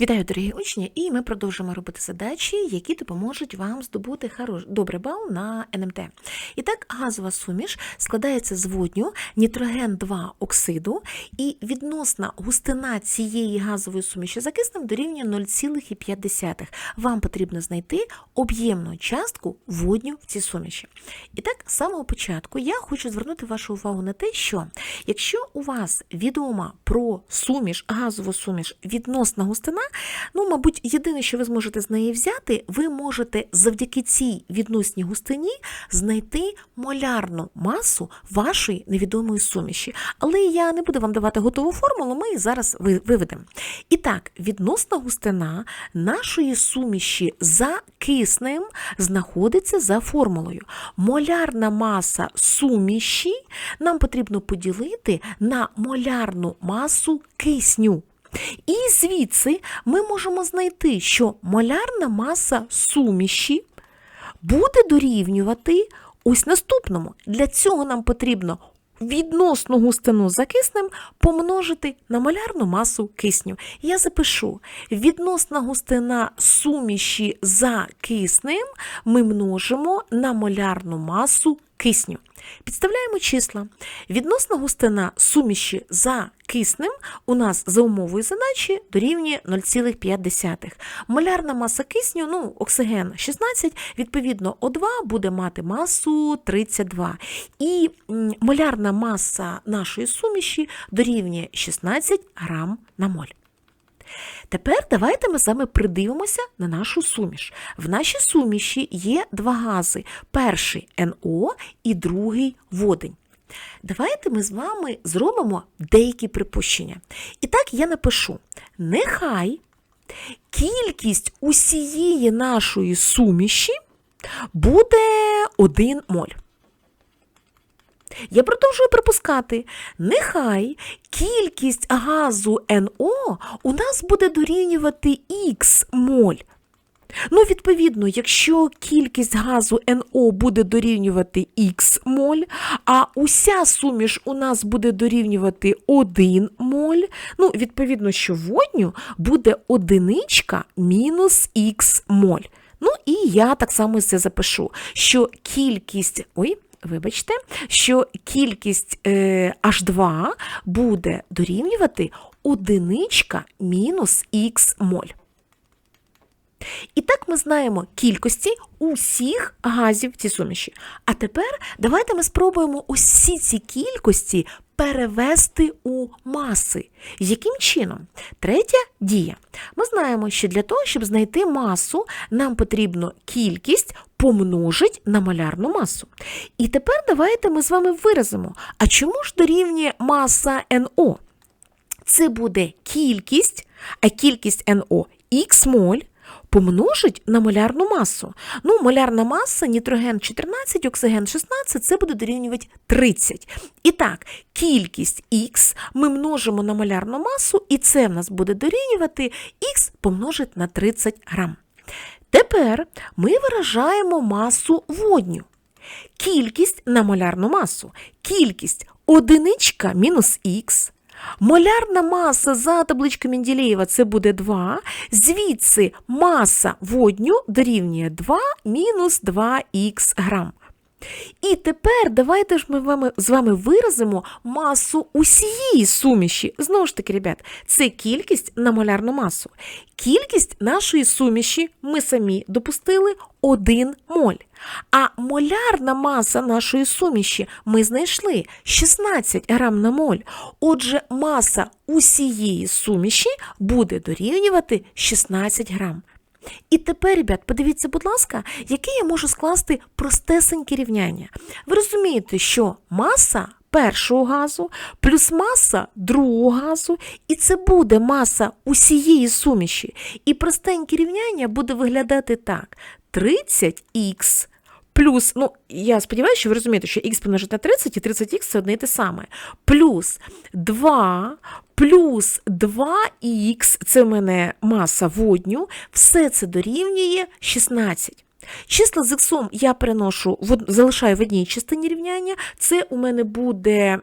Вітаю, дорогі учні, і ми продовжуємо робити задачі, які допоможуть вам здобути хорош... добрий бал на НМТ. І так, газова суміш складається з водню, нітроген 2 оксиду, і відносна густина цієї газової суміші за киснем дорівнює 0,5. Вам потрібно знайти об'ємну частку водню в цій суміші. І так, з самого початку я хочу звернути вашу увагу на те, що якщо у вас відома про суміш, газову суміш, відносна густина, ну, мабуть, єдине, що ви зможете з неї взяти, ви можете завдяки цій відносній густині знайти молярну масу вашої невідомої суміші. Але я не буду вам давати готову формулу, ми її зараз виведемо. І так, відносна густина нашої суміші за киснем знаходиться за формулою. Молярна маса суміші нам потрібно поділити на молярну масу кисню. І звідси ми можемо знайти, що молярна маса суміші буде дорівнювати ось наступному. Для цього нам потрібно відносну густину за киснем помножити на молярну масу кисню. Я запишу відносна густина суміші за киснем ми множимо на молярну масу кисню. Підставляємо числа. Відносна густина суміші за киснем у нас за умовою задачі дорівнює 0,5. Молярна маса кисню, ну, оксиген 16, відповідно, О2 буде мати масу 32. І молярна маса нашої суміші дорівнює 16 грам на моль. Тепер давайте ми з вами придивимося на нашу суміш. В нашій суміші є два гази: перший НО і другий водень. Давайте ми з вами зробимо деякі припущення. І так я напишу: нехай кількість усієї нашої суміші буде 1 моль. Я продовжую припускати, нехай кількість газу НО у нас буде дорівнювати Х моль. Ну, відповідно, якщо кількість газу НО буде дорівнювати Х моль, а уся суміш у нас буде дорівнювати 1 моль, ну, відповідно, що водню буде одиничка мінус Х моль. Ну і я так само це запишу, що кількість. Ой, Вибачте, що кількість е, H2 буде дорівнювати одиничка мінус х моль. І так ми знаємо кількості усіх газів в цій суміші. А тепер давайте ми спробуємо усі ці кількості перевести у маси. Яким чином? Третя дія. Ми знаємо, що для того, щоб знайти масу, нам потрібно кількість помножить на малярну масу. І тепер давайте ми з вами виразимо, а чому ж дорівнює маса НО? Це буде кількість, а кількість НО х моль помножить на молярну масу. Ну, молярна маса, нітроген 14, оксиген 16, це буде дорівнювати 30. І так, кількість х ми множимо на молярну масу, і це в нас буде дорівнювати х помножить на 30 грам. Тепер ми виражаємо масу водню. Кількість на молярну масу. Кількість одиничка мінус х. Молярна маса за табличкою Менделєєва це буде 2. Звідси маса водню дорівнює 2 мінус 2х грам. І тепер давайте ж ми вами- з вами виразимо масу усієї суміші. Знову ж таки, ребят, це кількість на молярну масу. Кількість нашої суміші ми самі допустили 1 моль. А молярна маса нашої суміші ми знайшли 16 грам на моль. Отже, маса усієї суміші буде дорівнювати 16 грам. І тепер, ребят, подивіться, будь ласка, яке я можу скласти простесеньке рівняння. Ви розумієте, що маса першого газу плюс маса другого газу, і це буде маса усієї суміші. І простеньке рівняння буде виглядати так: 30х плюс, ну, я сподіваюся, що ви розумієте, що х помножити на 30 і 30х це одне і те саме. Плюс 2 плюс 2х, це в мене маса водню, все це дорівнює 16. Числа з іксом я переношу, залишаю в одній частині рівняння. Це у мене буде.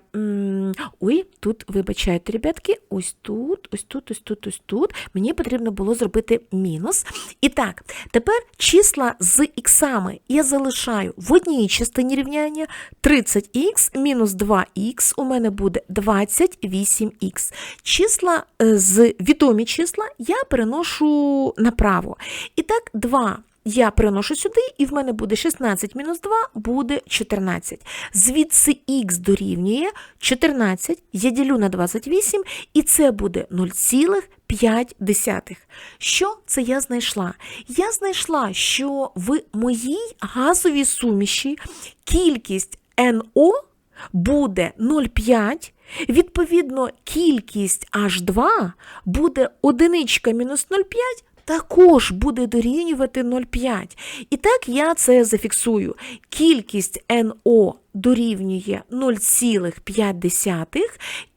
ой, тут, вибачайте, ребятки, ось тут, ось тут, ось тут, ось тут. Мені потрібно було зробити мінус. І так, тепер числа з іксами я залишаю в одній частині рівняння 30х мінус 2х у мене буде 28х. Числа е, з відомі числа я переношу направо. І так, 2 я переношу сюди, і в мене буде 16 мінус 2 буде 14. Звідси х дорівнює 14, я ділю на 28, і це буде 0,5. Що це я знайшла? Я знайшла, що в моїй газовій суміші кількість НО буде 0,5, відповідно, кількість H2 буде одиничка мінус 0,5, також буде дорівнювати 0,5. І так я це зафіксую. Кількість НО дорівнює 0,5,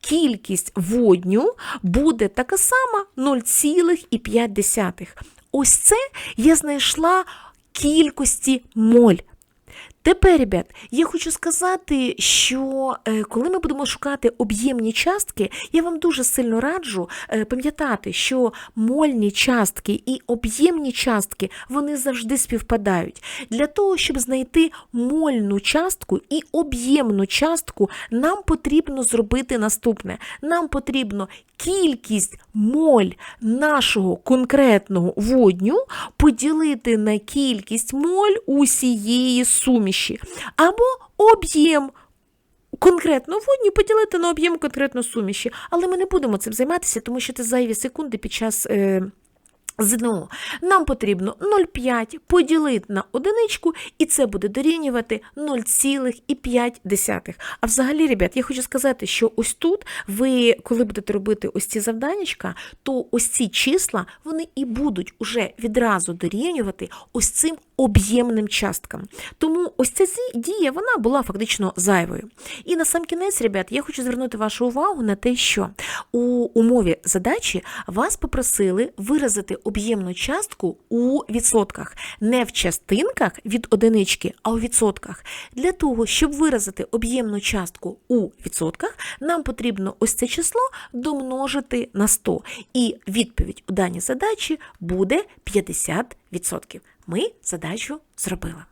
кількість водню буде така сама 0,5. Ось це я знайшла кількості моль. Тепер, ребят, я хочу сказати, що е, коли ми будемо шукати об'ємні частки, я вам дуже сильно раджу е, пам'ятати, що мольні частки і об'ємні частки вони завжди співпадають. Для того, щоб знайти мольну частку і об'ємну частку, нам потрібно зробити наступне: нам потрібно кількість моль нашого конкретного водню поділити на кількість моль усієї суміші, або об'єм конкретно водню поділити на об'єм конкретно суміші. Але ми не будемо цим займатися, тому що це зайві секунди під час. Е- ЗНО. Нам потрібно 0,5 поділити на одиничку, і це буде дорівнювати 0,5. А взагалі, ребят, я хочу сказати, що ось тут ви, коли будете робити ось ці завданнячка, то ось ці числа вони і будуть уже відразу дорівнювати ось цим об'ємним часткам. Тому ось ця дія вона була фактично зайвою. І на сам кінець, ребят, я хочу звернути вашу увагу на те, що у умові задачі вас попросили виразити об'ємну частку у відсотках, не в частинках від одинички, а у відсотках. Для того, щоб виразити об'ємну частку у відсотках, нам потрібно ось це число домножити на 100. І відповідь у даній задачі буде 50%. Ми задачу зробили.